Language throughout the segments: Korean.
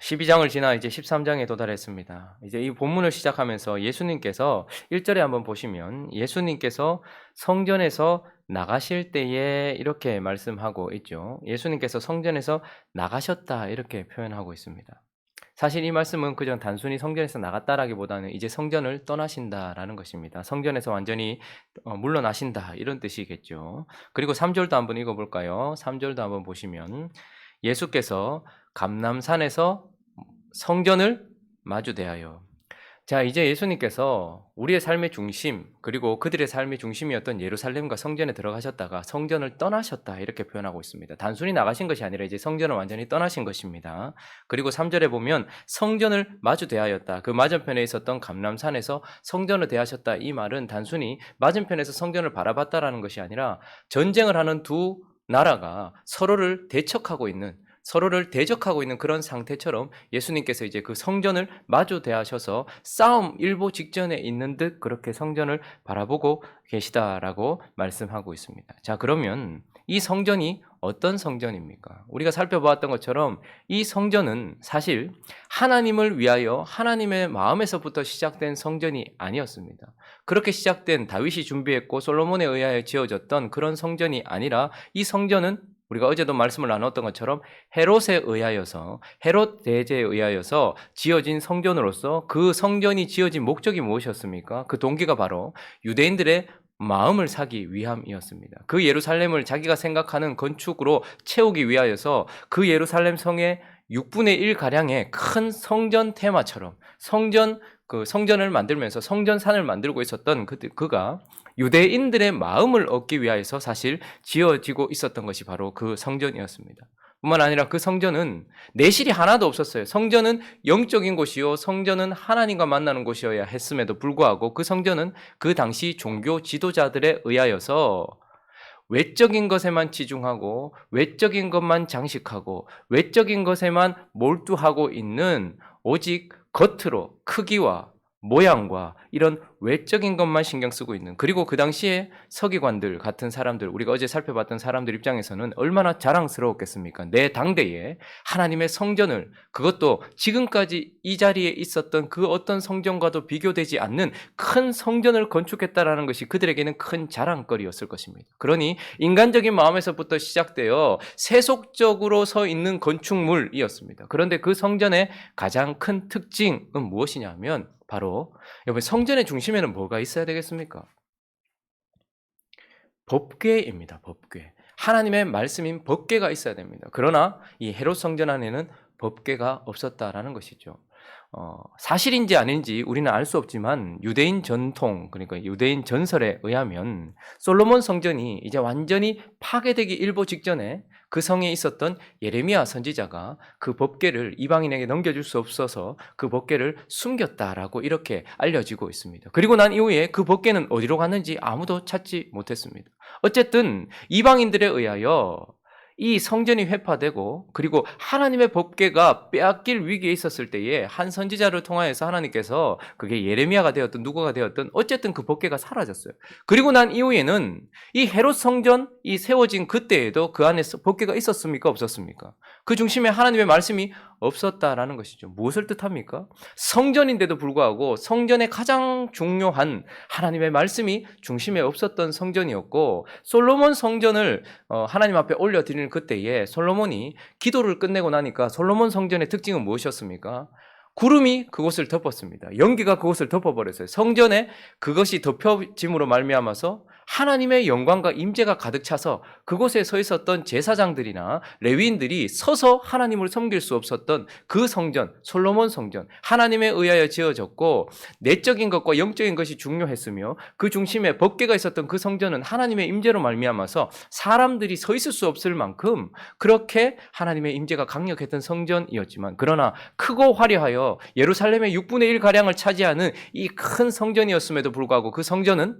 12장을 지나 이제 13장에 도달했습니다. 이제 이 본문을 시작하면서 예수님께서 1절에 한번 보시면 예수님께서 성전에서 나가실 때에 이렇게 말씀하고 있죠. 예수님께서 성전에서 나가셨다 이렇게 표현하고 있습니다. 사실 이 말씀은 그저 단순히 성전에서 나갔다라기보다는 이제 성전을 떠나신다라는 것입니다. 성전에서 완전히 어, 물러나신다 이런 뜻이겠죠. 그리고 3절도 한번 읽어볼까요? 3절도 한번 보시면 예수께서 감남산에서 성전을 마주 대하여 자, 이제 예수님께서 우리의 삶의 중심, 그리고 그들의 삶의 중심이었던 예루살렘과 성전에 들어가셨다가 성전을 떠나셨다. 이렇게 표현하고 있습니다. 단순히 나가신 것이 아니라 이제 성전을 완전히 떠나신 것입니다. 그리고 3절에 보면 성전을 마주 대하였다. 그 맞은편에 있었던 감남산에서 성전을 대하셨다. 이 말은 단순히 맞은편에서 성전을 바라봤다라는 것이 아니라 전쟁을 하는 두 나라가 서로를 대척하고 있는 서로를 대적하고 있는 그런 상태처럼 예수님께서 이제 그 성전을 마주 대하셔서 싸움 일보 직전에 있는 듯 그렇게 성전을 바라보고 계시다라고 말씀하고 있습니다. 자, 그러면 이 성전이 어떤 성전입니까? 우리가 살펴보았던 것처럼 이 성전은 사실 하나님을 위하여 하나님의 마음에서부터 시작된 성전이 아니었습니다. 그렇게 시작된 다윗이 준비했고 솔로몬에 의하여 지어졌던 그런 성전이 아니라 이 성전은 우리가 어제도 말씀을 나눴던 것처럼 헤롯에 의하여서 헤롯 대제에 의하여서 지어진 성전으로서 그 성전이 지어진 목적이 무엇이었습니까? 그 동기가 바로 유대인들의 마음을 사기 위함이었습니다. 그 예루살렘을 자기가 생각하는 건축으로 채우기 위하여서 그 예루살렘 성의 6분의 1 가량의 큰 성전 테마처럼 성전 그 성전을 만들면서 성전산을 만들고 있었던 그, 그가 유대인들의 마음을 얻기 위하여서 사실 지어지고 있었던 것이 바로 그 성전이었습니다. 뿐만 아니라 그 성전은 내실이 하나도 없었어요. 성전은 영적인 곳이요. 성전은 하나님과 만나는 곳이어야 했음에도 불구하고 그 성전은 그 당시 종교 지도자들에 의하여서 외적인 것에만 치중하고 외적인 것만 장식하고 외적인 것에만 몰두하고 있는 오직 겉으로 크기와 모양과 이런 외적인 것만 신경 쓰고 있는 그리고 그 당시에 서기관들 같은 사람들 우리가 어제 살펴봤던 사람들 입장에서는 얼마나 자랑스러웠겠습니까? 내 당대에 하나님의 성전을 그것도 지금까지 이 자리에 있었던 그 어떤 성전과도 비교되지 않는 큰 성전을 건축했다라는 것이 그들에게는 큰 자랑거리였을 것입니다. 그러니 인간적인 마음에서부터 시작되어 세속적으로 서 있는 건축물이었습니다. 그런데 그 성전의 가장 큰 특징은 무엇이냐면 바로 여러분 성전의 중심에는 뭐가 있어야 되겠습니까? 법궤입니다. 법궤. 하나님의 말씀인 법궤가 있어야 됩니다. 그러나 이 헤롯 성전 안에는 법궤가 없었다라는 것이죠. 어, 사실인지 아닌지 우리는 알 수 없지만 유대인 전통 그러니까 유대인 전설에 의하면 솔로몬 성전이 이제 완전히 파괴되기 일보 직전에 그 성에 있었던 예레미야 선지자가 그 법궤를 이방인에게 넘겨줄 수 없어서 그 법궤를 숨겼다라고 이렇게 알려지고 있습니다. 그리고 난 이후에 그 법궤는 어디로 갔는지 아무도 찾지 못했습니다. 어쨌든 이방인들에 의하여 이 성전이 회파되고 그리고 하나님의 법궤가 빼앗길 위기에 있었을 때에 한 선지자를 통하여서 하나님께서 그게 예레미야가 되었든 누구가 되었든 어쨌든 그 법궤가 사라졌어요. 그리고 난 이후에는 이 헤롯 성전 이 세워진 그때에도 그 안에 법궤가 있었습니까 없었습니까? 그 중심에 하나님의 말씀이 없었다라는 것이죠. 무엇을 뜻합니까? 성전인데도 불구하고 성전의 가장 중요한 하나님의 말씀이 중심에 없었던 성전이었고 솔로몬 성전을 어, 하나님 앞에 올려드리는 그때에 솔로몬이 기도를 끝내고 나니까 솔로몬 성전의 특징은 무엇이었습니까? 구름이 그곳을 덮었습니다. 연기가 그곳을 덮어버렸어요. 성전에 그것이 덮여짐으로 말미암아서 하나님의 영광과 임재가 가득 차서 그곳에 서 있었던 제사장들이나 레위인들이 서서 하나님을 섬길 수 없었던 그 성전, 솔로몬 성전, 하나님에 의하여 지어졌고 내적인 것과 영적인 것이 중요했으며 그 중심에 법궤가 있었던 그 성전은 하나님의 임재로 말미암아서 사람들이 서 있을 수 없을 만큼 그렇게 하나님의 임재가 강력했던 성전이었지만 그러나 크고 화려하여 예루살렘의 6분의 1 가량을 차지하는 이 큰 성전이었음에도 불구하고 그 성전은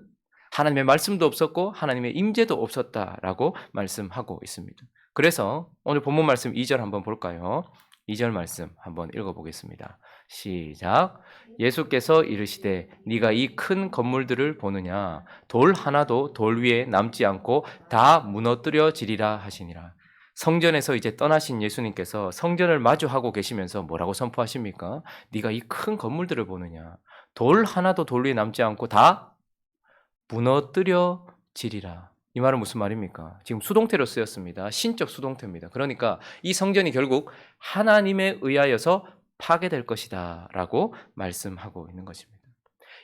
하나님의 말씀도 없었고 하나님의 임재도 없었다라고 말씀하고 있습니다. 그래서 오늘 본문 말씀 2절 한번 볼까요? 2절 말씀 한번 읽어보겠습니다. 시작. 예수께서 이르시되 네가 이 큰 건물들을 보느냐 돌 하나도 돌 위에 남지 않고 다 무너뜨려지리라 하시니라. 성전에서 이제 떠나신 예수님께서 성전을 마주하고 계시면서 뭐라고 선포하십니까? 네가 이 큰 건물들을 보느냐? 돌 하나도 돌 위에 남지 않고 다 무너뜨려지리라. 이 말은 무슨 말입니까? 지금 수동태로 쓰였습니다. 신적 수동태입니다. 그러니까 이 성전이 결국 하나님에 의하여서 파괴될 것이다 라고 말씀하고 있는 것입니다.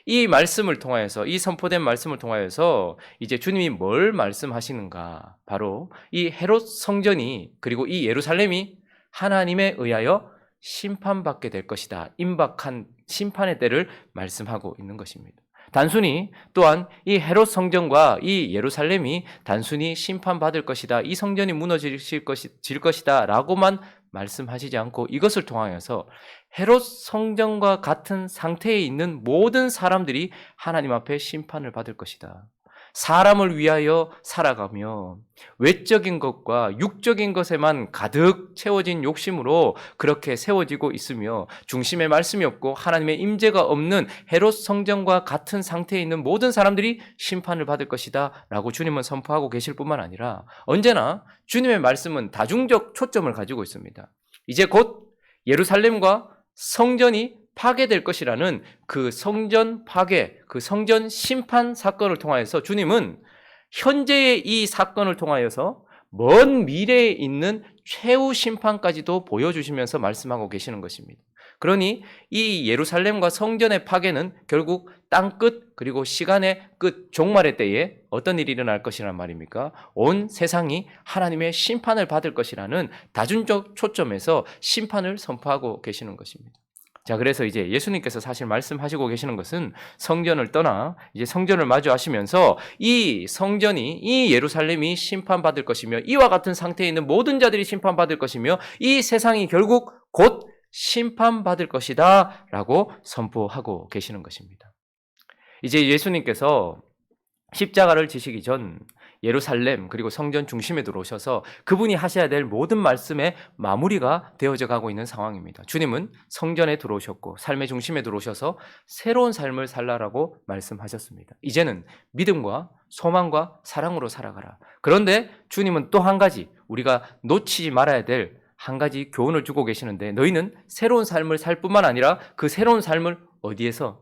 이 말씀을 통하여서 이 선포된 말씀을 통하여서 이제 주님이 뭘 말씀하시는가? 바로 이 헤롯 성전이 그리고 이 예루살렘이 하나님에 의하여 심판받게 될 것이다. 임박한 심판의 때를 말씀하고 있는 것입니다. 단순히 또한 이 헤롯 성전과 이 예루살렘이 단순히 심판받을 것이다. 이 성전이 무너질 것이, 질 것이다. 라고만 말씀하시지 않고 이것을 통하여서 헤롯 성전과 같은 상태에 있는 모든 사람들이 하나님 앞에 심판을 받을 것이다. 사람을 위하여 살아가며 외적인 것과 육적인 것에만 가득 채워진 욕심으로 그렇게 세워지고 있으며 중심에 말씀이 없고 하나님의 임재가 없는 헤롯 성전과 같은 상태에 있는 모든 사람들이 심판을 받을 것이다라고 주님은 선포하고 계실 뿐만 아니라 언제나 주님의 말씀은 다중적 초점을 가지고 있습니다. 이제 곧 예루살렘과 성전이 파괴될 것이라는 그 성전 파괴, 그 성전 심판 사건을 통하여서 주님은 현재의 이 사건을 통하여서 먼 미래에 있는 최후 심판까지도 보여주시면서 말씀하고 계시는 것입니다. 그러니 이 예루살렘과 성전의 파괴는 결국 땅 끝 그리고 시간의 끝 종말의 때에 어떤 일이 일어날 것이란 말입니까? 온 세상이 하나님의 심판을 받을 것이라는 다중적 초점에서 심판을 선포하고 계시는 것입니다. 자, 그래서 이제 예수님께서 사실 말씀하시고 계시는 것은 성전을 떠나 이제 성전을 마주하시면서 이 성전이 이 예루살렘이 심판받을 것이며 이와 같은 상태에 있는 모든 자들이 심판받을 것이며 이 세상이 결국 곧 심판받을 것이다 라고 선포하고 계시는 것입니다. 이제 예수님께서 십자가를 지시기 전 예루살렘 그리고 성전 중심에 들어오셔서 그분이 하셔야 될 모든 말씀의 마무리가 되어져 가고 있는 상황입니다. 주님은 성전에 들어오셨고 삶의 중심에 들어오셔서 새로운 삶을 살라라고 말씀하셨습니다. 이제는 믿음과 소망과 사랑으로 살아가라. 그런데 주님은 또 한 가지 우리가 놓치지 말아야 될 한 가지 교훈을 주고 계시는데 너희는 새로운 삶을 살 뿐만 아니라 그 새로운 삶을 어디에서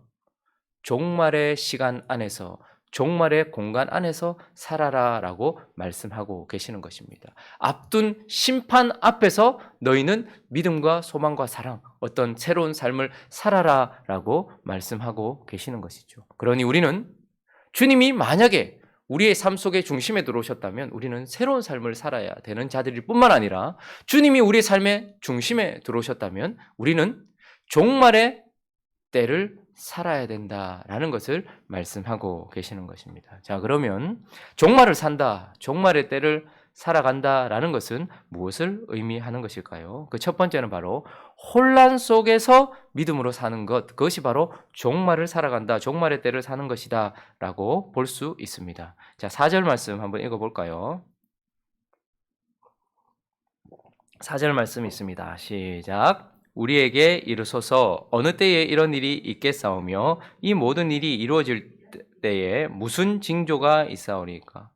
종말의 시간 안에서 종말의 공간 안에서 살아라라고 말씀하고 계시는 것입니다. 앞둔 심판 앞에서 너희는 믿음과 소망과 사랑, 어떤 새로운 삶을 살아라라고 말씀하고 계시는 것이죠. 그러니 우리는 주님이 만약에 우리의 삶 속에 중심에 들어오셨다면 우리는 새로운 삶을 살아야 되는 자들일 뿐만 아니라 주님이 우리의 삶의 중심에 들어오셨다면 우리는 종말의 때를 살아야 된다라는 것을 말씀하고 계시는 것입니다. 자, 그러면 종말을 산다, 종말의 때를 살아간다라는 것은 무엇을 의미하는 것일까요? 그 첫 번째는 바로 혼란 속에서 믿음으로 사는 것, 그것이 바로 종말을 살아간다, 종말의 때를 사는 것이다라고 볼 수 있습니다. 자, 4절 말씀 한번 읽어 볼까요? 4절 말씀 있습니다. 시작. 우리에게 이르소서 어느 때에 이런 일이 있겠사오며 이 모든 일이 이루어질 때에 무슨 징조가 있사오리까?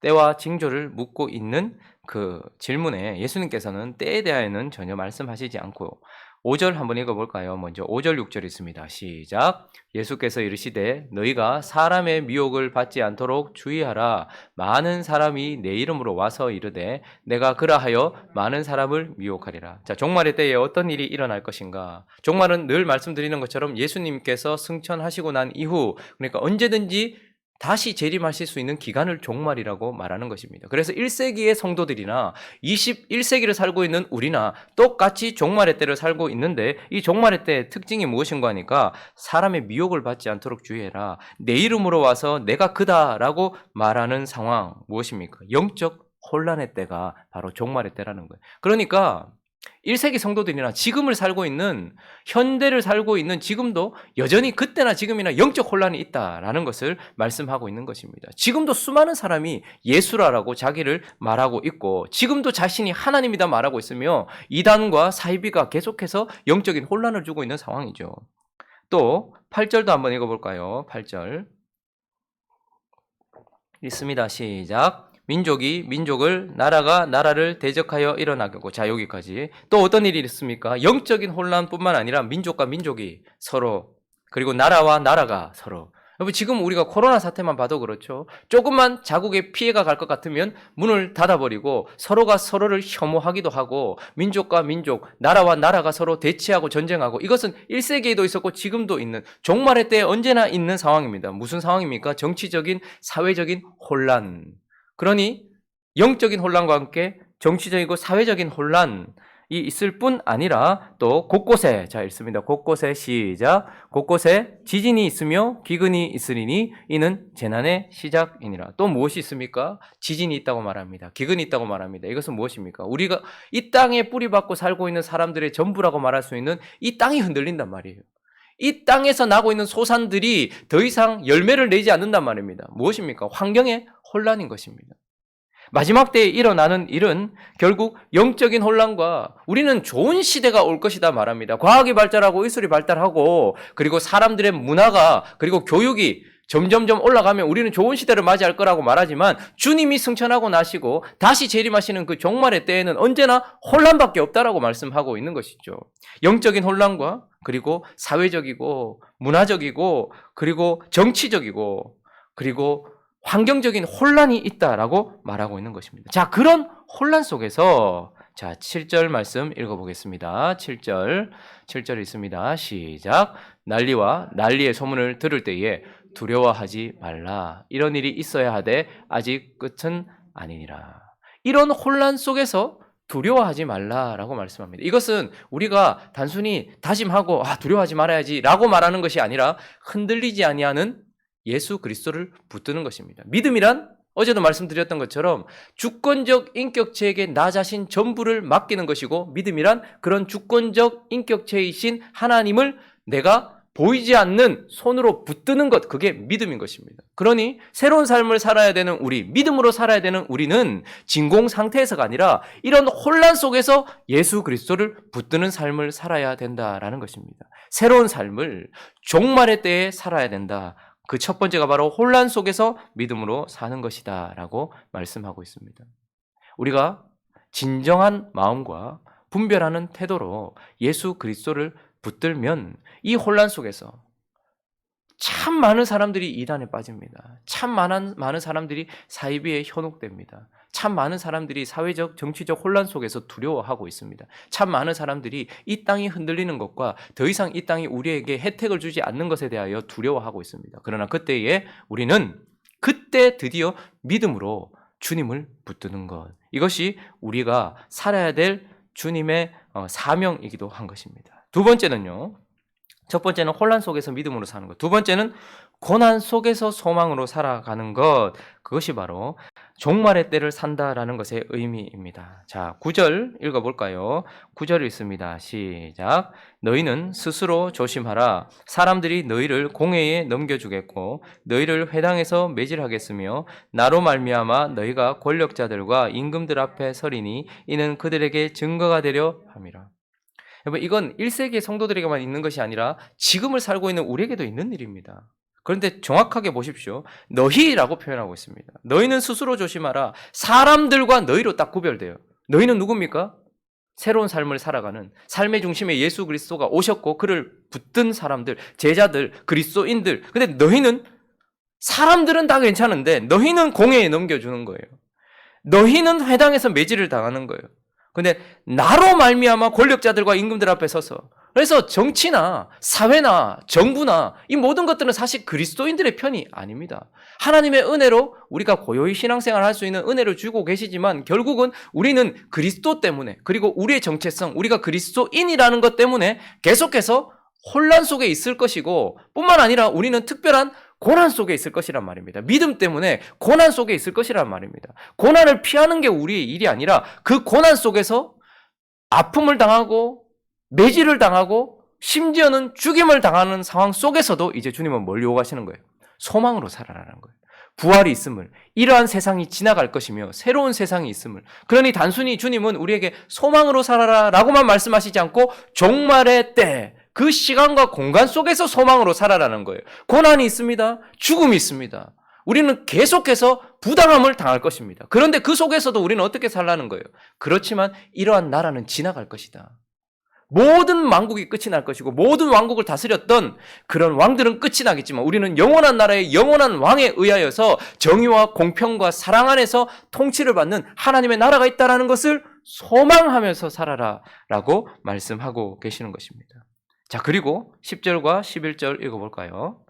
때와 징조를 묻고 있는 그 질문에 예수님께서는 때에 대하여는 전혀 말씀하시지 않고 5절 한번 읽어볼까요? 먼저 5절 6절 있습니다. 시작. 예수께서 이르시되 너희가 사람의 미혹을 받지 않도록 주의하라. 많은 사람이 내 이름으로 와서 이르되 내가 그라하여 많은 사람을 미혹하리라. 자, 종말의 때에 어떤 일이 일어날 것인가? 종말은 늘 말씀드리는 것처럼 예수님께서 승천하시고 난 이후 그러니까 언제든지 다시 재림하실 수 있는 기간을 종말이라고 말하는 것입니다. 그래서 1세기의 성도들이나 21세기를 살고 있는 우리나 똑같이 종말의 때를 살고 있는데 이 종말의 때의 특징이 무엇인가 하니까 사람의 미혹을 받지 않도록 주의해라. 내 이름으로 와서 내가 그다라고 말하는 상황 무엇입니까? 영적 혼란의 때가 바로 종말의 때라는 거예요. 그러니까 1세기 성도들이나 지금을 살고 있는 현대를 살고 있는 지금도 여전히 그때나 지금이나 영적 혼란이 있다라는 것을 말씀하고 있는 것입니다. 지금도 수많은 사람이 예수라라고 자기를 말하고 있고 지금도 자신이 하나님이다 말하고 있으며 이단과 사이비가 계속해서 영적인 혼란을 주고 있는 상황이죠. 또 8절도 한번 읽어 볼까요? 8절. 있습니다. 시작. 민족이 민족을 나라가 나라를 대적하여 일어나고 자 여기까지 또 어떤 일이 있습니까? 영적인 혼란뿐만 아니라 민족과 민족이 서로 그리고 나라와 나라가 서로 여러분 지금 우리가 코로나 사태만 봐도 그렇죠. 조금만 자국에 피해가 갈 것 같으면 문을 닫아버리고 서로가 서로를 혐오하기도 하고 민족과 민족, 나라와 나라가 서로 대치하고 전쟁하고 이것은 1세기에도 있었고 지금도 있는 종말의 때에 언제나 있는 상황입니다. 무슨 상황입니까? 정치적인 사회적인 혼란. 그러니 영적인 혼란과 함께 정치적이고 사회적인 혼란이 있을 뿐 아니라 또 곳곳에 자 읽습니다. 곳곳에 시작 곳곳에 지진이 있으며 기근이 있으리니 이는 재난의 시작이니라. 또 무엇이 있습니까? 지진이 있다고 말합니다. 기근이 있다고 말합니다. 이것은 무엇입니까? 우리가 이 땅에 뿌리 박고 살고 있는 사람들의 전부라고 말할 수 있는 이 땅이 흔들린단 말이에요. 이 땅에서 나고 있는 소산들이 더 이상 열매를 내지 않는단 말입니다. 무엇입니까? 환경의 혼란인 것입니다. 마지막 때에 일어나는 일은 결국 영적인 혼란과 우리는 좋은 시대가 올 것이다 말합니다. 과학이 발달하고 의술이 발달하고 그리고 사람들의 문화가 그리고 교육이 점점점 올라가면 우리는 좋은 시대를 맞이할 거라고 말하지만 주님이 승천하고 나시고 다시 재림하시는 그 종말의 때에는 언제나 혼란밖에 없다라고 말씀하고 있는 것이죠. 영적인 혼란과 그리고 사회적이고 문화적이고 그리고 정치적이고 그리고 환경적인 혼란이 있다라고 말하고 있는 것입니다. 자, 그런 혼란 속에서 자, 7절 말씀 읽어보겠습니다. 7절, 7절 있습니다. 시작. 난리와 난리의 소문을 들을 때에 두려워하지 말라. 이런 일이 있어야 하되 아직 끝은 아니니라. 이런 혼란 속에서 두려워하지 말라라고 말씀합니다. 이것은 우리가 단순히 다짐하고 아 두려워하지 말아야지라고 말하는 것이 아니라 흔들리지 아니하는 예수 그리스도를 붙드는 것입니다. 믿음이란 어제도 말씀드렸던 것처럼 주권적 인격체에게 나 자신 전부를 맡기는 것이고 믿음이란 그런 주권적 인격체이신 하나님을 내가 보이지 않는 손으로 붙드는 것 그게 믿음인 것입니다. 그러니 새로운 삶을 살아야 되는 우리 믿음으로 살아야 되는 우리는 진공 상태에서가 아니라 이런 혼란 속에서 예수 그리스도를 붙드는 삶을 살아야 된다라는 것입니다. 새로운 삶을 종말의 때에 살아야 된다. 그 첫 번째가 바로 혼란 속에서 믿음으로 사는 것이다. 라고 말씀하고 있습니다. 우리가 진정한 마음과 분별하는 태도로 예수 그리스도를 붙들면 이 혼란 속에서 참 많은 사람들이 이단에 빠집니다. 참 많은, 많은 사람들이 사이비에 현혹됩니다. 참 많은 사람들이 사회적, 정치적 혼란 속에서 두려워하고 있습니다. 참 많은 사람들이 이 땅이 흔들리는 것과 더 이상 이 땅이 우리에게 혜택을 주지 않는 것에 대하여 두려워하고 있습니다. 그러나 그때에 우리는 그때 드디어 믿음으로 주님을 붙드는 것. 이것이 우리가 살아야 될 주님의 어, 사명이기도 한 것입니다. 두 번째는요. 첫 번째는 혼란 속에서 믿음으로 사는 것. 두 번째는 고난 속에서 소망으로 살아가는 것. 그것이 바로 종말의 때를 산다라는 것의 의미입니다. 자, 9절 읽어볼까요? 9절 읽습니다. 시작. 너희는 스스로 조심하라. 사람들이 너희를 공회에 넘겨주겠고 너희를 회당에서 매질하겠으며 나로 말미암아 너희가 권력자들과 임금들 앞에 서리니 이는 그들에게 증거가 되려 함이라. 여러분 이건 1세기의 성도들에게만 있는 것이 아니라 지금을 살고 있는 우리에게도 있는 일입니다. 그런데 정확하게 보십시오. 너희라고 표현하고 있습니다. 너희는 스스로 조심하라. 사람들과 너희로 딱 구별돼요. 너희는 누굽니까? 새로운 삶을 살아가는 삶의 중심에 예수 그리스도가 오셨고 그를 붙든 사람들, 제자들, 그리스도인들. 근데 너희는 사람들은 다 괜찮은데 너희는 공회에 넘겨주는 거예요. 너희는 회당에서 매질을 당하는 거예요. 근데 나로 말미암아 권력자들과 임금들 앞에 서서 그래서 정치나 사회나 정부나 이 모든 것들은 사실 그리스도인들의 편이 아닙니다. 하나님의 은혜로 우리가 고요히 신앙생활 할 수 있는 은혜를 주고 계시지만 결국은 우리는 그리스도 때문에 그리고 우리의 정체성, 우리가 그리스도인이라는 것 때문에 계속해서 혼란 속에 있을 것이고 뿐만 아니라 우리는 특별한 고난 속에 있을 것이란 말입니다. 믿음 때문에 고난 속에 있을 것이란 말입니다. 고난을 피하는 게 우리의 일이 아니라 그 고난 속에서 아픔을 당하고 매질을 당하고 심지어는 죽임을 당하는 상황 속에서도 이제 주님은 뭘 요구하시는 거예요? 소망으로 살아라는 거예요. 부활이 있음을 이러한 세상이 지나갈 것이며 새로운 세상이 있음을 그러니 단순히 주님은 우리에게 소망으로 살아라 라고만 말씀하시지 않고 종말의 때 그 시간과 공간 속에서 소망으로 살아라는 거예요. 고난이 있습니다. 죽음이 있습니다. 우리는 계속해서 부당함을 당할 것입니다. 그런데 그 속에서도 우리는 어떻게 살라는 거예요? 그렇지만 이러한 나라는 지나갈 것이다. 모든 왕국이 끝이 날 것이고 모든 왕국을 다스렸던 그런 왕들은 끝이 나겠지만 우리는 영원한 나라의 영원한 왕에 의하여서 정의와 공평과 사랑 안에서 통치를 받는 하나님의 나라가 있다라는 것을 소망하면서 살아라라고 말씀하고 계시는 것입니다. 자, 그리고 10절과 11절 읽어 볼까요?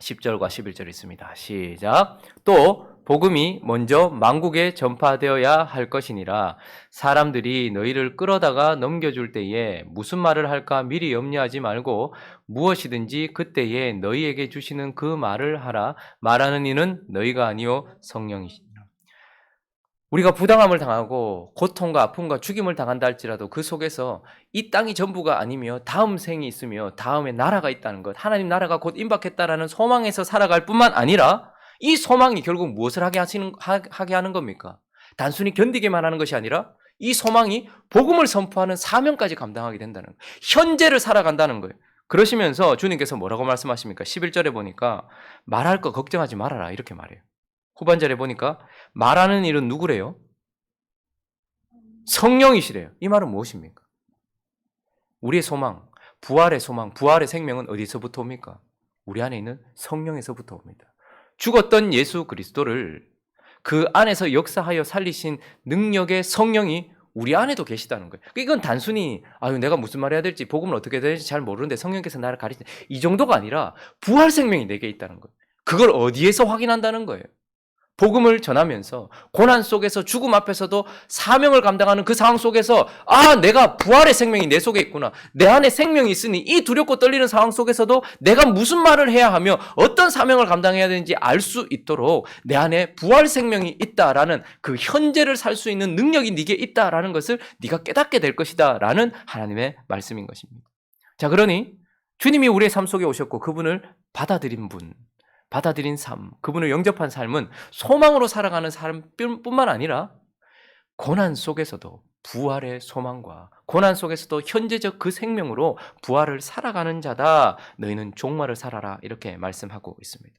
10절과 11절 있습니다. 시작. 또 복음이 먼저 만국에 전파되어야 할 것이니라. 사람들이 너희를 끌어다가 넘겨줄 때에 무슨 말을 할까 미리 염려하지 말고 무엇이든지 그때에 너희에게 주시는 그 말을 하라. 말하는 이는 너희가 아니요 성령이시니라. 우리가 부당함을 당하고 고통과 아픔과 죽임을 당한다 할지라도 그 속에서 이 땅이 전부가 아니며 다음 생이 있으며 다음에 나라가 있다는 것 하나님 나라가 곧 임박했다라는 소망에서 살아갈 뿐만 아니라 이 소망이 결국 무엇을 하게 하시는 하, 하게 하는 겁니까? 단순히 견디기만 하는 것이 아니라 이 소망이 복음을 선포하는 사명까지 감당하게 된다는 거예요. 현재를 살아간다는 거예요. 그러시면서 주님께서 뭐라고 말씀하십니까? 11절에 보니까 말할 거 걱정하지 말아라 이렇게 말해요. 후반절에 보니까 말하는 일은 누구래요? 성령이시래요. 이 말은 무엇입니까? 우리의 소망, 부활의 소망, 부활의 생명은 어디서부터 옵니까? 우리 안에 있는 성령에서부터 옵니다. 죽었던 예수 그리스도를 그 안에서 역사하여 살리신 능력의 성령이 우리 안에도 계시다는 거예요. 이건 단순히 아유 내가 무슨 말 해야 될지 복음을 어떻게 될지 잘 모르는데 성령께서 나를 가르치는 이 정도가 아니라 부활 생명이 내게 있다는 거예요. 그걸 어디에서 확인한다는 거예요. 복음을 전하면서 고난 속에서 죽음 앞에서도 사명을 감당하는 그 상황 속에서 아 내가 부활의 생명이 내 속에 있구나 내 안에 생명이 있으니 이 두렵고 떨리는 상황 속에서도 내가 무슨 말을 해야 하며 어떤 사명을 감당해야 되는지 알 수 있도록 내 안에 부활 생명이 있다라는 그 현재를 살 수 있는 능력이 네게 있다라는 것을 네가 깨닫게 될 것이다라는 하나님의 말씀인 것입니다. 자 그러니 주님이 우리의 삶 속에 오셨고 그분을 받아들인 분 받아들인 삶, 그분을 영접한 삶은 소망으로 살아가는 삶뿐만 아니라 고난 속에서도 부활의 소망과 고난 속에서도 현재적 그 생명으로 부활을 살아가는 자다. 너희는 종말을 살아라. 이렇게 말씀하고 있습니다.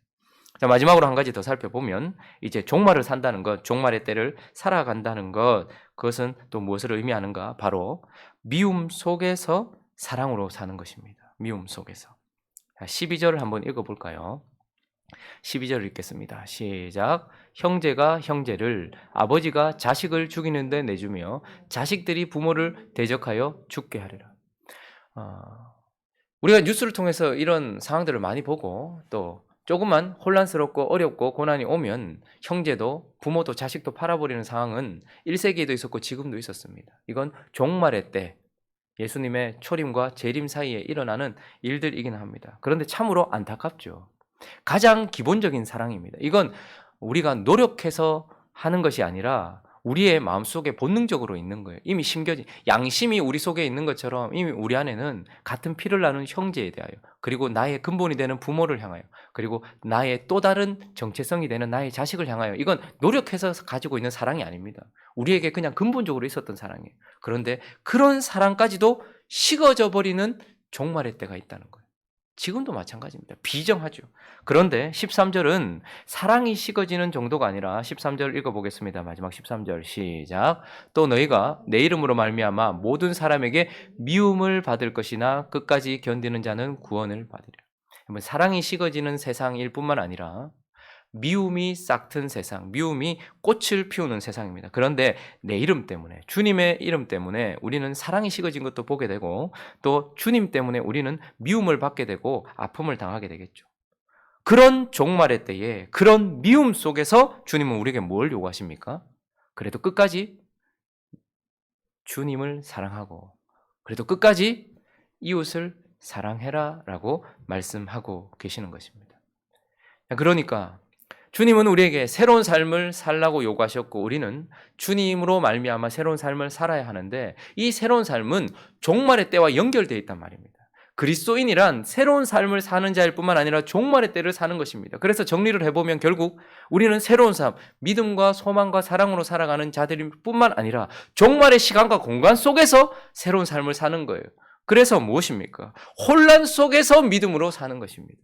자, 마지막으로 한 가지 더 살펴보면 이제 종말을 산다는 것, 종말의 때를 살아간다는 것, 그것은 또 무엇을 의미하는가? 바로 미움 속에서 사랑으로 사는 것입니다. 미움 속에서. 자, 12절을 한번 읽어볼까요? 12절 읽겠습니다. 시작. 형제가 형제를 아버지가 자식을 죽이는 데 내주며 자식들이 부모를 대적하여 죽게 하리라. 어, 우리가 뉴스를 통해서 이런 상황들을 많이 보고 또 조금만 혼란스럽고 어렵고 고난이 오면 형제도 부모도 자식도 팔아버리는 상황은 1세기에도 있었고 지금도 있었습니다. 이건 종말의 때 예수님의 초림과 재림 사이에 일어나는 일들이긴 합니다. 그런데 참으로 안타깝죠. 가장 기본적인 사랑입니다. 이건 우리가 노력해서 하는 것이 아니라 우리의 마음속에 본능적으로 있는 거예요. 이미 심겨진 양심이 우리 속에 있는 것처럼 이미 우리 안에는 같은 피를 나눈 형제에 대하여 그리고 나의 근본이 되는 부모를 향하여 그리고 나의 또 다른 정체성이 되는 나의 자식을 향하여 이건 노력해서 가지고 있는 사랑이 아닙니다. 우리에게 그냥 근본적으로 있었던 사랑이에요. 그런데 그런 사랑까지도 식어져 버리는 종말의 때가 있다는 거예요. 지금도 마찬가지입니다. 비정하죠. 그런데 13절은 사랑이 식어지는 정도가 아니라 13절 읽어보겠습니다. 마지막 13절 시작. 또 너희가 내 이름으로 말미암아 모든 사람에게 미움을 받을 것이나 끝까지 견디는 자는 구원을 받으리라. 사랑이 식어지는 세상일 뿐만 아니라 미움이 싹튼 세상, 미움이 꽃을 피우는 세상입니다. 그런데 내 이름 때문에, 주님의 이름 때문에 우리는 사랑이 식어진 것도 보게 되고 또 주님 때문에 우리는 미움을 받게 되고 아픔을 당하게 되겠죠. 그런 종말의 때에 그런 미움 속에서 주님은 우리에게 뭘 요구하십니까? 그래도 끝까지 주님을 사랑하고 그래도 끝까지 이웃을 사랑해라 라고 말씀하고 계시는 것입니다. 그러니까 주님은 우리에게 새로운 삶을 살라고 요구하셨고 우리는 주님으로 말미암아 새로운 삶을 살아야 하는데 이 새로운 삶은 종말의 때와 연결되어 있단 말입니다. 그리스도인이란 새로운 삶을 사는 자일 뿐만 아니라 종말의 때를 사는 것입니다. 그래서 정리를 해보면 결국 우리는 새로운 삶, 믿음과 소망과 사랑으로 살아가는 자들일 뿐만 아니라 종말의 시간과 공간 속에서 새로운 삶을 사는 거예요. 그래서 무엇입니까? 혼란 속에서 믿음으로 사는 것입니다.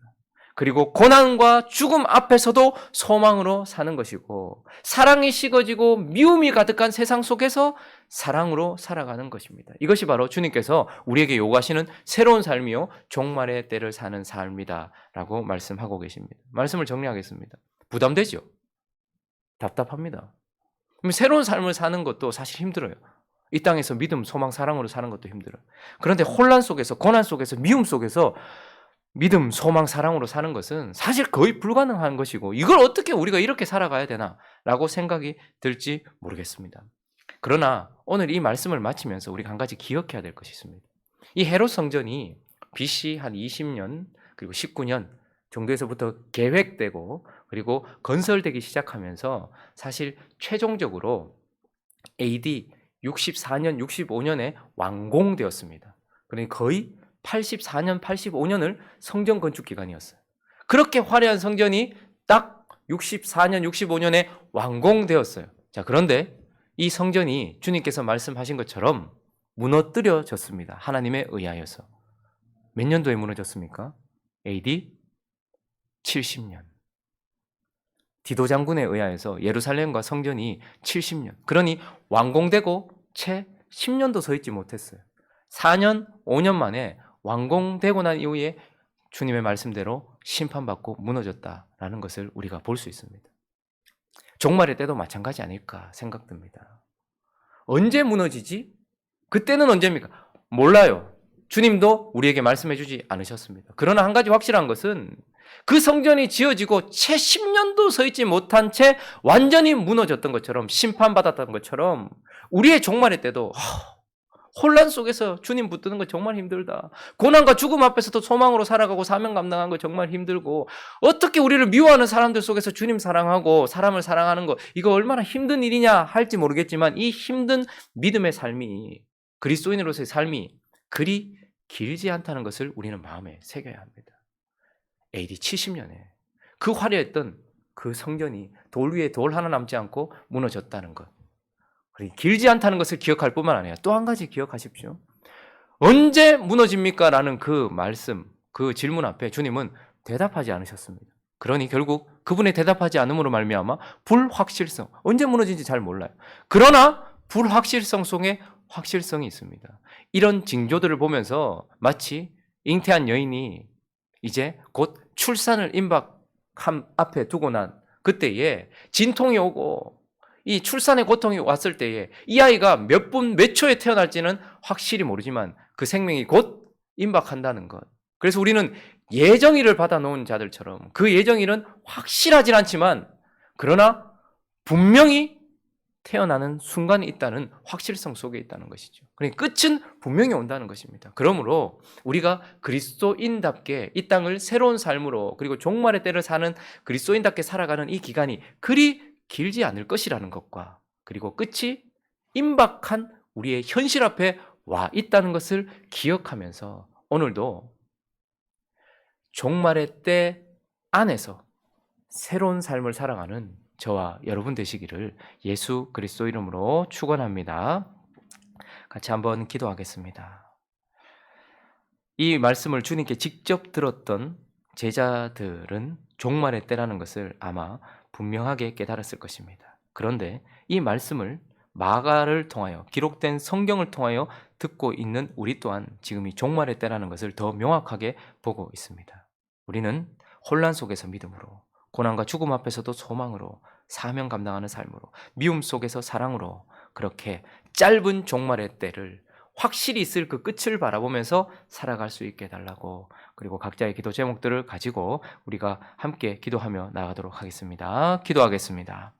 그리고 고난과 죽음 앞에서도 소망으로 사는 것이고 사랑이 식어지고 미움이 가득한 세상 속에서 사랑으로 살아가는 것입니다. 이것이 바로 주님께서 우리에게 요구하시는 새로운 삶이요 종말의 때를 사는 삶이다라고 말씀하고 계십니다. 말씀을 정리하겠습니다. 부담되죠? 답답합니다. 새로운 삶을 사는 것도 사실 힘들어요. 이 땅에서 믿음, 소망, 사랑으로 사는 것도 힘들어요. 그런데 혼란 속에서, 고난 속에서, 미움 속에서 믿음, 소망, 사랑으로 사는 것은 사실 거의 불가능한 것이고 이걸 어떻게 우리가 이렇게 살아가야 되나라고 생각이 들지 모르겠습니다. 그러나 오늘 이 말씀을 마치면서 우리가 한 가지 기억해야 될 것이 있습니다. 이 헤롯 성전이 BC 한 20년 그리고 19년 정도에서부터 계획되고 그리고 건설되기 시작하면서 사실 최종적으로 AD 64년, 65년에 완공되었습니다. 그러니 거의 84년, 85년을 성전 건축 기간이었어요. 그렇게 화려한 성전이 딱 64년, 65년에 완공되었어요. 자, 그런데 이 성전이 주님께서 말씀하신 것처럼 무너뜨려졌습니다. 하나님에 의하여서. 몇 년도에 무너졌습니까? AD 70년. 디도 장군에 의하여서 예루살렘과 성전이 70년. 그러니 완공되고 채 10년도 서 있지 못했어요. 4년, 5년 만에 완공되고 난 이후에 주님의 말씀대로 심판받고 무너졌다라는 것을 우리가 볼 수 있습니다. 종말의 때도 마찬가지 아닐까 생각됩니다. 언제 무너지지? 그때는 언제입니까? 몰라요. 주님도 우리에게 말씀해 주지 않으셨습니다. 그러나 한 가지 확실한 것은 그 성전이 지어지고 채 10년도 서 있지 못한 채 완전히 무너졌던 것처럼 심판받았던 것처럼 우리의 종말의 때도 혼란 속에서 주님 붙드는 거 정말 힘들다. 고난과 죽음 앞에서도 소망으로 살아가고 사명 감당하는 거 정말 힘들고 어떻게 우리를 미워하는 사람들 속에서 주님 사랑하고 사람을 사랑하는 거 이거 얼마나 힘든 일이냐 할지 모르겠지만 이 힘든 믿음의 삶이 그리스도인으로서의 삶이 그리 길지 않다는 것을 우리는 마음에 새겨야 합니다. AD 70년에 그 화려했던 그 성전이 돌 위에 돌 하나 남지 않고 무너졌다는 것. 길지 않다는 것을 기억할 뿐만 아니라 또 한 가지 기억하십시오. 언제 무너집니까? 라는 그 말씀, 그 질문 앞에 주님은 대답하지 않으셨습니다. 그러니 결국 그분의 대답하지 않음으로 말미암아 불확실성, 언제 무너진지 잘 몰라요. 그러나 불확실성 속에 확실성이 있습니다. 이런 징조들을 보면서 마치 잉태한 여인이 이제 곧 출산을 임박함 앞에 두고 난 그때에 진통이 오고 이 출산의 고통이 왔을 때에 이 아이가 몇 분, 몇 초에 태어날지는 확실히 모르지만 그 생명이 곧 임박한다는 것. 그래서 우리는 예정일을 받아놓은 자들처럼 그 예정일은 확실하진 않지만 그러나 분명히 태어나는 순간이 있다는 확실성 속에 있다는 것이죠. 그러니까 끝은 분명히 온다는 것입니다. 그러므로 우리가 그리스도인답게 이 땅을 새로운 삶으로 그리고 종말의 때를 사는 그리스도인답게 살아가는 이 기간이 그리 길지 않을 것이라는 것과 그리고 끝이 임박한 우리의 현실 앞에 와 있다는 것을 기억하면서 오늘도 종말의 때 안에서 새로운 삶을 살아가는 저와 여러분 되시기를 예수 그리스도 이름으로 축원합니다. 같이 한번 기도하겠습니다. 이 말씀을 주님께 직접 들었던 제자들은 종말의 때라는 것을 아마 분명하게 깨달았을 것입니다. 그런데 이 말씀을 마가를 통하여 기록된 성경을 통하여 듣고 있는 우리 또한 지금 이 종말의 때라는 것을 더 명확하게 보고 있습니다. 우리는 혼란 속에서 믿음으로 고난과 죽음 앞에서도 소망으로 사명 감당하는 삶으로 미움 속에서 사랑으로 그렇게 짧은 종말의 때를 확실히 있을 그 끝을 바라보면서 살아갈 수 있게 해달라고 그리고 각자의 기도 제목들을 가지고 우리가 함께 기도하며 나가도록 하겠습니다. 기도하겠습니다.